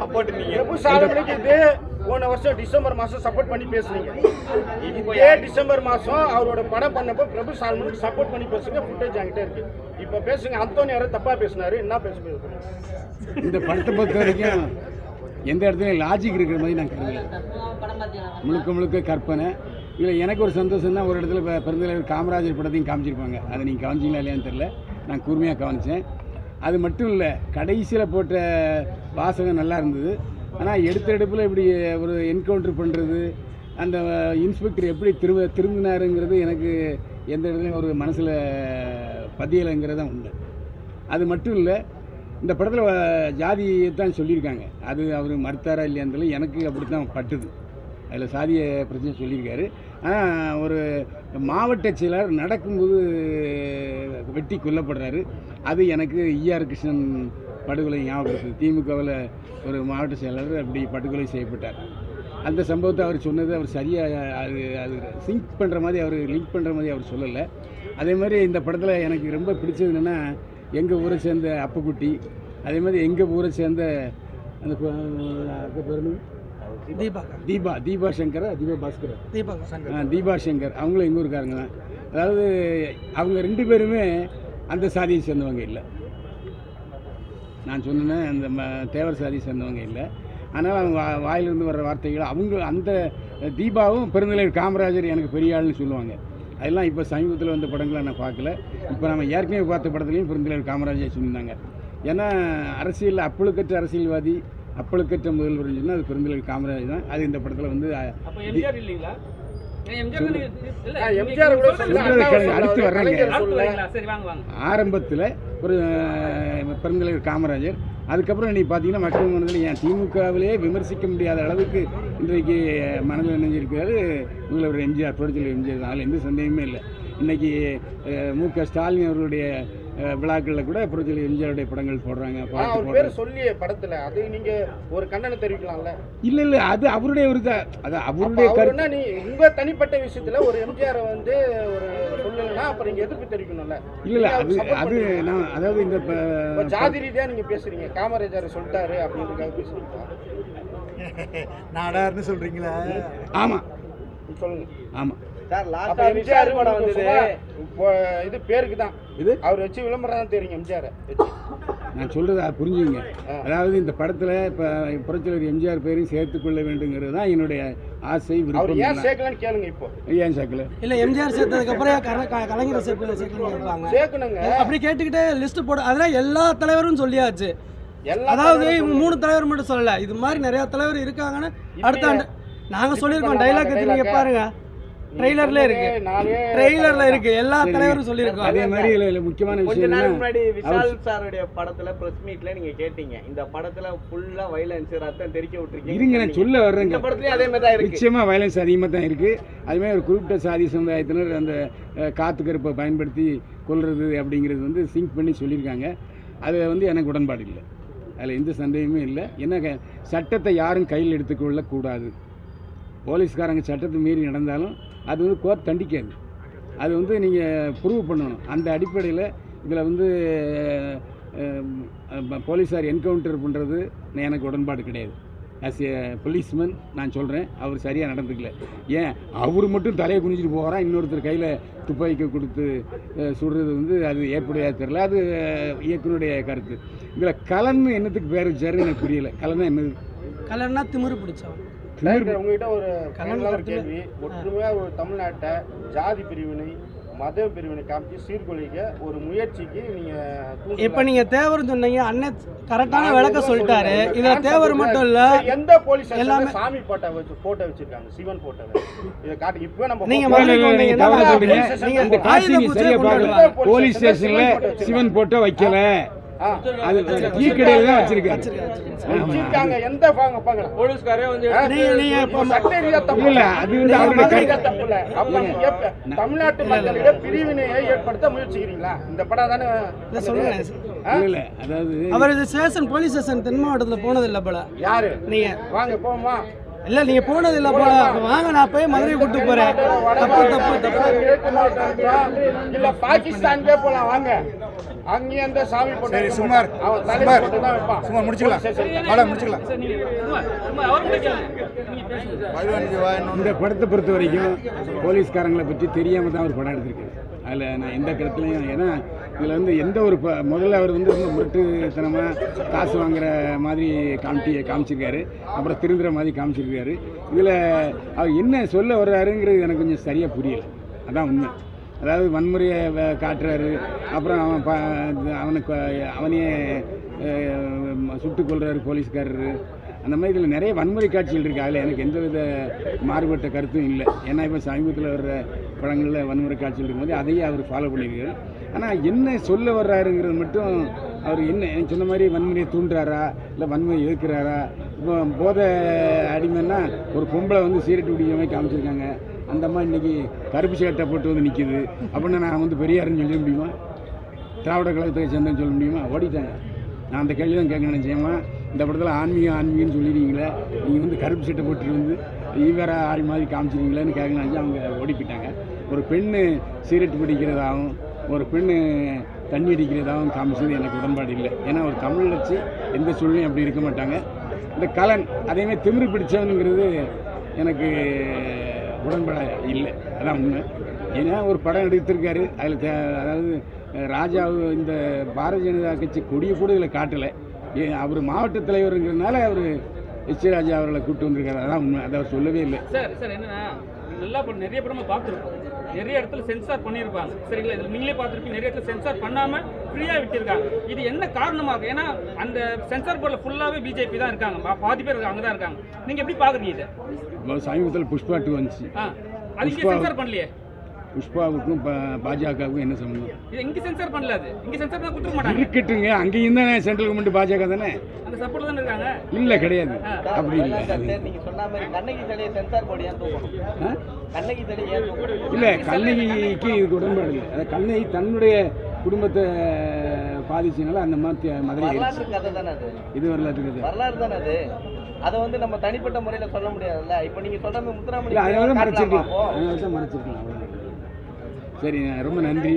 Support நீங்க. பிரபு சாலமனுக்கு இது போன வருஷம் டிசம்பர் மாசம் சப்போர்ட் பண்ணி பேசுனீங்க. இதே டிசம்பர் மாசம் அவரோட படம் பண்ணப்போ பிரபு சாலமனுக்கு சப்போர்ட் பண்ணி பேசுங்க ஃபுட்டேஜ் என்கிட்ட இருக்கு. இப்போ பேசுங்க அந்தோனி யாரோ தப்பா பேசினாரு. என்ன பேச இந்த படத்தை பொறுத்த வரைக்கும் எந்த இடத்துலையும் லாஜிக் இருக்கிற மாதிரி நான் கருதல முழுக்க முழுக்க கற்பனை. இதில் எனக்கு ஒரு சந்தோஷம் தான் ஒரு இடத்துல இப்போ பெருந்தலைவர் காமராஜர் படத்தையும் காமிச்சிருப்பாங்க. அதை நீங்கள் கவனிச்சிங்களா இல்லையான்னு தெரில நான் கூர்மையாக கவனித்தேன் அது மட்டும் இல்லை கடைசியில் போட்ட வாசகம் நல்லா இருந்தது. ஆனால் எடுத்த எடுப்பில் இப்படி ஒரு என்கவுண்டர் பண்ணுறது அந்த இன்ஸ்பெக்டர் எப்படி திரும்ப திரும்பினாருங்கிறது எனக்கு எந்த இடத்துலையும் ஒரு மனசில் பதியலைங்கிறது தான் உண்டு அது மட்டும் இல்லை இந்த படத்தில் ஜாதியை தான் சொல்லியிருக்காங்க. அது அவர் மறுத்தாரா இல்லையான்னு எனக்கு அப்படி தான் பட்டுது. அதில் சாதிய பிரச்சனை சொல்லியிருக்காரு. ஆனால் ஒரு மாவட்ட செயலர் நடக்கும்போது வெட்டி கொல்லப்படுறாரு. அது எனக்கு ஈஆர் கிருஷ்ணன் படுகொலை ஞாபகப்படுத்துது திமுகவில் ஒரு மாவட்ட செயலாளர் அப்படி படுகொலை செய்யப்பட்டார். அந்த சம்பவத்தை அவர் சொன்னது அவர் சரியாக அது அது சிங்க் பண்ணுற மாதிரி அவர் லிங்க் பண்ணுற மாதிரி அவர் சொல்லலை. அதே மாதிரி இந்த படத்தில் எனக்கு ரொம்ப பிடிச்சது என்னென்னா எங்கள் ஊரை சேர்ந்த அப்பக்குட்டி அதே மாதிரி எங்கள் ஊரை சேர்ந்த அந்த ப- அது பேர் என்ன? தீபா. தீபா தீபா சங்கரா தீபா பாஸ்கரா. தீபா தீபா சங்கர். அவங்களும் எங்கள் ஊருக்காரங்க தான். அதாவது அவங்க ரெண்டு பேருமே அந்த சாதியை சேர்ந்தவங்க இல்லை. நான் சொன்னேன் அந்த தேவர் சாதியை சேர்ந்தவங்க இல்லை. ஆனால் அவங்க வா- வாயிலிருந்து வர்ற வார்த்தைகள் அவங்க அந்த தீபாவும் பெருந்தலைவர் காமராஜர் எனக்கு பெரிய ஆள்னு சொல்லுவாங்க. அதெல்லாம் இப்போ சமீபத்தில் வந்த படங்களை நான் பார்க்கல. இப்போ நம்ம ஏற்கனவே பார்த்த படத்துலையும் பெருந்தலைவர் காமராஜர் சொல்லியிருந்தாங்க. ஏன்னா அரசியல் அப்பழுக்கற்ற அரசியல்வாதி அப்பழுக்கற்ற முதல்வர்னு சொன்னால் அது பெருந்தலைவர் காமராஜர் தான். அது இந்த படத்தில் வந்து எம்ஜிஆர் அடுத்து வர்றேங்க. ஆரம்பத்தில் ஒரு பெருந்தலைவர் காமராஜர். அதுக்கப்புறம் இன்றைக்கி பார்த்தீங்கன்னா மக்கள் மனதில் ஏன் திமுகவிலே விமர்சிக்க முடியாத அளவுக்கு இன்றைக்கு மனதில் நினைஞ்சிருக்கிறாரு முதல்வர் எம்ஜிஆர் புரட்சியில் எம்ஜிஆர். அதில் எந்த சந்தேகமே இல்லை. இன்னைக்கு மு க ஸ்டாலின் அவர்களுடைய விழாக்களில் கூட புரட்சியில் எம்ஜிஆருடைய படங்கள் போடுறாங்க அவர் பேர் சொல்லியே படத்துல. அது நீங்க ஒரு கண்டனம் தெரிவிக்கலாம்ல. இல்லை இல்லை அது அவருடைய ஒரு அது அவருடைய அவர் கருத்து. என்ன நீ உங்க தனிப்பட்ட விஷயத்துல ஒரு எம்ஜிஆர் வந்து ஒரு சொல்லலைன்னா அப்ப நீங்க எதிர்ப்பு தெரிவிக்கணும்ல. இல்லை இல்லை அது அது. நான் அதாவது இந்த ஜாதி ரீதியா நீங்க பேசுறீங்க. காமராஜர் சொல்லிட்டாரு அப்படின்றதுக்காக பேசுறீங்க நாடார்னு சொல்றீங்களா? ஆமாம் சொல்லுங்க. ஆமாம் சார் அப்ப எம்ஜிஆர் படம் வந்தது. இது பேருக்கு தான். இது? அவர் வச்சு விளம்பரம் தான் தெரியும் எம்ஜிஆர் நான் சொல்கிறது புரிஞ்சுங்க அதாவது இந்த படத்தில் இப்போ புரட்சியாளர் எம்ஜிஆர் பேரையும் சேர்த்துக்கொள்ள வேண்டுங்கிறது தான் என்னுடைய ஆசை அவர் விருப்பம் ஏன். சேர்க்கலன்னு கேளுங்க இப்போ. ஏன் சேர்க்கல? இல்ல எம்ஜிஆர் சேர்த்ததுக்கு அப்புறம் ஏன் கர- க- கலைஞர் சேர்த்து சேர்க்கணும் சேர்க்கணுங்க. அப்படி கேட்டுக்கிட்டே லிஸ்ட் போட. அதெல்லாம் எல்லா தலைவரும் சொல்லியாச்சு. அதாவது மூணு தலைவர் மட்டும் சொல்லல. இது மாதிரி நிறைய தலைவர் இருக்காங்கன்னு அடுத்த ஆண்டு நாங்க சொல்லியிருக்கோம் டைலாக் நீங்க பாருங்க. ட்ரெய்லர்ல இருக்கு. நானே ட்ரெய்லர்ல இருக்கு. எல்லா தலைவரும் சொல்லியிருக்கோம் அதே மாதிரி இதில் இதில் முக்கியமான கொஞ்ச விஷயம் நாள் என்னன்னா, முன்னாடி விஷால் சாருடைய படத்துல பிரஸ் மீட்ல நீங்க கேட்டீங்க. இந்த படத்துல ஃபுல்லா வைலன்ஸ் ரத்தம் தெரிக்க விட்டுருக்கீங்க. இருங்க நான் சொல்ல வர்றேங்க. இந்த படத்துலயும் அதே மாதிரி தான் இருக்கு. நிச்சயமாக வயலன்ஸ் அதிகமாக தான் இருக்குது அதுமாதிரி ஒரு குறிப்பிட்ட சாதி சமுதாயத்தினர் அந்த காத்து கருப்பை பயன்படுத்தி கொல்றது அப்படிங்கிறது வந்து சிங்க் பண்ணி சொல்லியிருக்காங்க. அதில் வந்து எனக்கு உடன்பாடு இல்லை. அதில் எந்த சந்தேகமே இல்லை. என்ன சட்டத்தை யாரும் கையில் எடுத்துக்கொள்ளக்கூடாது. போலீஸ்காரங்க சட்டத்தை மீறி நடந்தாலும் அது வந்து கோர்ட் தண்டிக்காது. அது வந்து நீங்கள் ப்ரூவ் பண்ணணும். அந்த அடிப்படையில் இதில் வந்து போலீஸார் என்கவுண்டர் பண்ணுறது எனக்கு உடன்பாடு கிடையாது. ஆஸ் ஏ போலீஸ்மேன் நான் சொல்கிறேன் அவர் சரியாக நடந்துக்கல. ஏன்? அவர் மட்டும் தலையை குனிஞ்சிட்டு போகிறான் இன்னொருத்தர் கையில் துப்பாக்கி கொடுத்து சுடுறது வந்து அது ஏற்புடையா தெரில அது இயக்குனுடைய இயக்குனருடைய கருத்து. இதில் கலன்னு என்னத்துக்கு பேர்? வச்சாருன்னு எனக்கு புரியல. கலன்னா என்னது? கலன்னா திமிரு பிடிச்சவன். உங்ககிட்ட ஒரு கருத்துல- கேள்வி ஒற்றுமையா ஒரு தமிழ்நாட்டை ஜாதி பிரிவினை மத பிரிவினை காமிச்சு சீர்குலைக்க ஒரு முயற்சிக்கு நீங்க தூண்டுதலா- இப்ப நீங்க தேவர் சொன்னீங்க அண்ணன் கரெக்டான விளக்க சொல்லிட்டாரு. இதுல தேவர். மட்டும் இல்ல எந்த போலீஸ் எல்லாமே- சாமி போட்டோ வச்சு போட்டோ வச்சிருக்காங்க சிவன் போட்டோ இதை காட்டு இப்போ நம்ம நீங்க போட்டோ- மதுரைக்கு வந்தீங்க, நீங்க தவறா என்ன சொல்றீங்க. நீங்க அந்த காட்சி நீ ஆயுத சரியா பூஜை பார்க்கல கொண்டாடுவாங்க. போலீஸ் ஸ்டேஷன்ல சிவன் போட்டோ வைக்கல தான் வச்சிருக்காங்க எந்த பாங்க பாக்கலாம் போலீஸ்காரே வந்து ரீதியா இல்ல, அது வந்து அவருடைய தப்பு இல்ல. அப்ப நீங்க தமிழ்நாட்டு மக்களிட பிரிவினையை ஏற்படுத்த முயற்சிக்கிறீங்களா இந்த படம் தானே சொல்லுங்க அவர் இது ஸ்டேஷன் போலீஸ் ஸ்டேஷன் தென் மாவட்டத்துல போனது இல்ல போல யாரு நீங்க வாங்க போமா இல்ல நீங்க போனது இல்ல போல வாங்க நான் போய் மதுரை கூட்டு போறேன் தப்பு தப்பு தப்பு இல்ல பாகிஸ்தானுக்கே போலாம் வாங்க அங்கேயும் அந்த சாமி போட்டோ சரி சுமார் சுமார். சுமார் முடிச்சுக்கலாம். வாடா முடிச்சுக்கலாம். இந்த படத்தை பொறுத்த வரைக்கும் போலீஸ்காரங்களை பற்றி தெரியாமல் தான் ஒரு படம் எடுத்திருக்காரு. அதில் நான் எந்த கருத்துலையும் ஏன்னா இதில் வந்து எந்த ஒரு ப முதல்ல அவர் வந்து ரொம்ப முரட்டுத்தனமாக காசு வாங்குற மாதிரி காமிட்டி காமிச்சிருக்காரு. அப்புறம் திருந்துற மாதிரி காமிச்சிருக்காரு. இதில் அவர் என்ன சொல்ல வர்றாருங்கிறது எனக்கு கொஞ்சம் சரியாக புரியலை. அதான் உண்மை. அதாவது வன்முறையை காட்டுறாரு. அப்புறம் அவன் ப அவனுக்கு அவனையே அஹ், சுட்டுக் கொள்றாரு போலீஸ்காரரு. அந்த மாதிரி இதில் நிறைய வன்முறை காட்சிகள் இருக்குது அதில் எனக்கு எந்த வித மாறுபட்ட கருத்தும் இல்லை. ஏன்னா இப்போ சமீபத்தில் வர்ற படங்களில் வன்முறை காட்சிகள் இருக்கும்போது அதையே அவர் ஃபாலோ பண்ணியிருக்காரு ஆனால் என்ன சொல்ல வர்றாருங்கிறது மட்டும் அவர் என்ன எனக்கு சொன்ன மாதிரி வன்முறையை தூண்டுறாரா? இல்லை வன்முறை எதிர்க்கிறாரா? இப்போ போதை அடிமைன்னா ஒரு பொம்பளை வந்து சீரட்டு குடிக்கிற மாதிரி காமிச்சிருக்காங்க. அந்த அம்மா இன்னைக்கு கருப்பு சேட்டை போட்டு வந்து நிற்கிது அப்படின்னு நான் வந்து பெரியாருன்னு சொல்ல முடியுமா? திராவிட கழகத்தை சேர்ந்தேன்னு சொல்ல முடியுமா? ஓடிட்டாங்க. நான் அந்த கேள்வி தான் கேட்க நினச்சேம்மா இந்த படத்தில் ஆன்மீகம் ஆன்மீகம்னு சொல்லிடுறீங்களே. நீங்கள் வந்து கருப்பு சட்டை போட்டுட்டு வந்து ஈவேரா ஆறு மாதிரி காமிச்சிருவீங்களேன்னு கேட்க நினச்சி அவங்க ஓடி போயிட்டாங்க ஒரு பெண்ணு சீரட் பிடிக்கிறதாகவும் ஒரு பெண்ணு தண்ணி அடிக்கிறதாகவும் காமிச்சது எனக்கு உடன்பாடு இல்லை. ஏன்னா ஒரு தமிழ் வச்சு எந்த சூழ்நிலையும் அப்படி இருக்க மாட்டாங்க. இந்த கலன் அதேமாதிரி திமிரு பிடிச்சவனுங்கிறது எனக்கு உடன்பட இல்லை. அதான் உண்மை. ஏன்னா ஒரு படம் எடுத்திருக்காரு. அதில் அதாவது ராஜா இந்த பாரதிய ஜனதா கட்சி கொடியை கூட இதில் காட்டலை. அவர் மாவட்ட தலைவருங்கிறதுனால அவர் எச் ராஜா அவர்களை கூப்பிட்டு வந்திருக்காரு. அதான் உண்மை. அதை அவர் சொல்லவே இல்லை. சார் சார் என்னன்னா நல்லா நிறைய படமாக பார்த்துருக்கோம். நிறைய இடத்துல சென்சார் பண்ணியிருப்பாங்க. சரிங்களா? இதில் நீங்களே பார்த்துருப்பீங்க. நிறைய இடத்துல சென்சார் பண்ணாம ஃப்ரீயா விட்டிருக்காங்க. இது என்ன காரணமா இருக்கு ஏன்னா அந்த சென்சார் போர்டில் ஃபுல்லாவே பிஜேபி தான் இருக்காங்க. பாதி பேர் அங்கே தான் இருக்காங்க. நீங்க எப்படி பாக்குறீங்க இதை? சமீபத்தில் புஷ்பா டூ வந்துச்சு. ஆ. அது இங்கே புஷ்பா- சென்சார் பண்ணலையே? புஷ்பாவுக்கும் பா- பாஜகவுக்கும் என்ன சம்மந்தம் இது இங்கே சென்சார் பண்ணல அது. இங்கே சென்சார் தான் கொடுத்துக்க மாட்டாங்க. இருக்கட்டுங்க அங்கேயும் தானே சென்ட்ரல் கவர்மெண்ட் பாஜக தானே? அந்த சப்போர்ட் தானே இருக்காங்க? இல்லை கிடையாது. அப்படி இல்லை. சார் சரி, நீங்க சொன்ன மாதிரி கண்ணகி சிலையை சென்சார் போர்டு ஏன் தூக்கணும்? ஆ? கண்ணகி சிலையை ஏன் தூக்கணும்? இல்லை கண்ணகிக்கு இதுக்கு உடன்பாடு இல்லை. அது கண்ணகி தன்னுடைய குடும்பத்தை பாதிச்சனால அந்த மாதிரி மதுரை வரலாற்று. கதை தானே அது? இது வரலாற்று கதை. வரலாறு தானே அது? அதை வந்து நம்ம தனிப்பட்ட முறையில சொல்ல முடியாதுல்ல? இப்போ நீங்க சொல்ற மாதிரி முத்துராமலிங்க இல்லை அதனால மறைச்சிருக்கலாம்? அதனால தான் மறைச்சிருக்கலாம். அவ்வளவுதான். சரி ரொம்ப நன்றி.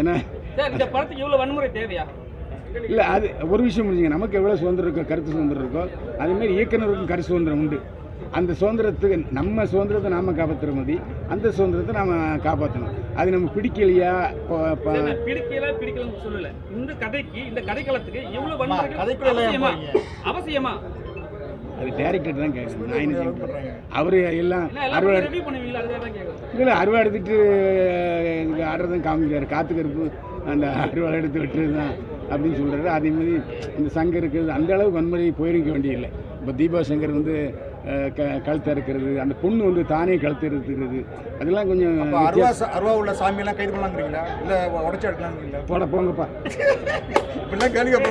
ஏன்னா சார் இந்த படத்துக்கு இவ்வளவு வன்முறை தேவையா? இல்லை அது ஒரு விஷயம் முடிஞ்சுங்க. நமக்கு எவ்வளோ சுதந்திரம் இருக்கோ கருத்து சுதந்திரம் இருக்கோ அதேமாரி இயக்குனருக்கும் கருத்து சுதந்திரம் உண்டு. அந்த சுதந்திரத்துக்கு நம்ம சுதந்திரத்தை நாம காப்பாற்றுற மாதிரி அந்த சுதந்திரத்தை நாம காப்பாற்றணும் அது நம்ம பிடிக்கலையா? பிடிக்கல பிடிக்கலன்னு சொல்லல. இந்த கதைக்கு இந்த கதைக்களத்துக்கு ஏன் அவசியமா? அவசியமா? அது டேரக்டர் தான் கேட்கணும் நான் என்ன அவர் எல்லாம் அறுவடை கேட்குறேன் இல்லை அருவா எடுத்துட்டு ஆடுறதும் காமிக்கிறாரு. காத்து கருப்பு அந்த அருவா எடுத்து வெட்டுறது தான் அப்படின்னு சொல்கிறாரு அதே மாதிரி இந்த சங்கம் இருக்கிறது அந்த அளவுக்கு வன்முறை போயிருக்க வேண்டியதில்லை. இப்போ தீபா சங்கர் வந்து க கழுத்து அறுக்கிறது அந்த பொண்ணு வந்து தானே கழுத்து அறுத்துக்கிறது அதெல்லாம் கொஞ்சம் அருவா அருவா உள்ள சாமியெல்லாம் கைது பண்ணலாங்கிறீங்களா? இல்லை உடச்சி எடுக்கலாங்கிறீங்களா? போட போங்கப்பா. இப்படிலாம் அப்போ